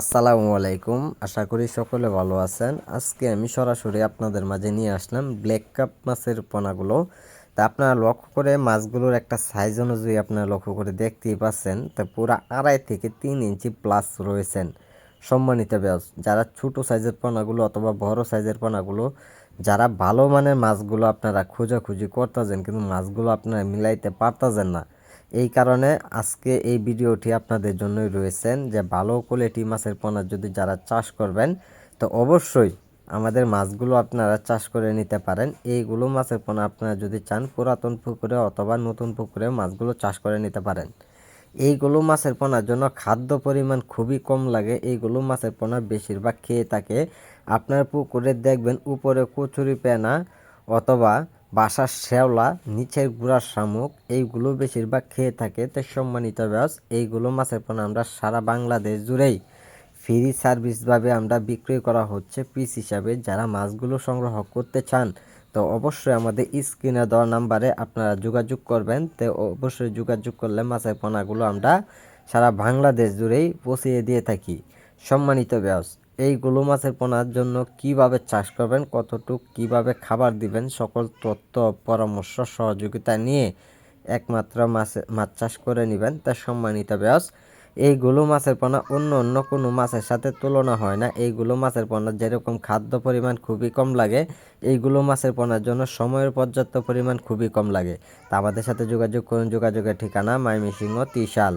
আসসালামু আলাইকুম। আশা করি সকলে ভালো আছেন। আজকে আমি সরাসরি আপনাদের মাঝে নিয়ে আসলাম ব্ল্যাক কাপ মাছের পোনাগুলো। তা আপনারা লক্ষ্য করে মাছগুলোর একটা সাইজ অনুযায়ী আপনারা লক্ষ্য করে দেখতেই পাচ্ছেন। তা পুরো আড়াই থেকে তিন ইঞ্চি প্লাস রয়েছেন। সম্মানিত ব্যাস যারা ছোট সাইজের পোনাগুলো অথবা বড় সাইজের পোনাগুলো, যারা ভালো মানের মাছগুলো আপনারা খোঁজাখুঁজি করতেছেন, কিন্তু মাছগুলো আপনারা মিলাইতে পারতেছেন না। এই কারণে আজকে এই ভিডিওটি আপনাদের জন্যই রয়েছেন যে ভালো কোয়ালিটি মাছের পোনা যদি যারা চাষ করবেন, তো অবশ্যই আমাদের মাছগুলো আপনারা চাষ করে নিতে পারেন। এইগুলো মাছের পোনা আপনারা যদি চান, পুরাতন পুকুরে অথবা নতুন পুকুরে মাছগুলো চাষ করে নিতে পারেন। এইগুলো মাছের পোনার জন্য খাদ্য পরিমাণ খুবই কম লাগে। এইগুলো মাছের পোনা বেশিরভাগ খেয়ে থাকে। আপনার পুকুরে দেখবেন উপরে কচুরি পেনা অথবা বাসার শ্যাওলা, নিচের গুড়ার শামুক, এইগুলো বেশিরভাগ খেয়ে থাকে। তো সম্মানিত ব্যাস এইগুলো মাছের পোনা আমরা সারা বাংলাদেশ জুড়েই ফ্রি সার্ভিসভাবে আমরা বিক্রয় করা হচ্ছে পিস হিসাবে। যারা মাছগুলো সংগ্রহ করতে চান, তো অবশ্যই আমাদের স্ক্রিনে দেওয়া নাম্বারে আপনারা যোগাযোগ করবেন। তো অবশ্যই যোগাযোগ করলে মাছের পোনাগুলো আমরা সারা বাংলাদেশ জুড়েই পৌঁছিয়ে দিয়ে থাকি। সম্মানিত ব্যাস এইগুলো মাছের পোনার জন্য কীভাবে চাষ করবেন, কতটুক কীভাবে খাবার দিবেন, সকল তথ্য, পরামর্শ, সহযোগিতা নিয়ে একমাত্র মাছ মাছ চাষ করে নেবেন। তা সম্মানিত ব্যাস এইগুলো মাছের পোনা অন্য অন্য কোনো মাছের সাথে তুলনা হয় না। এইগুলো মাছের পোনা যেরকম খাদ্য পরিমাণ খুবই কম লাগে এইগুলো মাছের পোনার জন্য সময়ের পর্যাপ্ত পরিমাণ খুবই কম লাগে। তা আমাদের সাথে যোগাযোগ করুন। যোগাযোগের ঠিকানা মাইমিসিংহ, ত্রিশাল।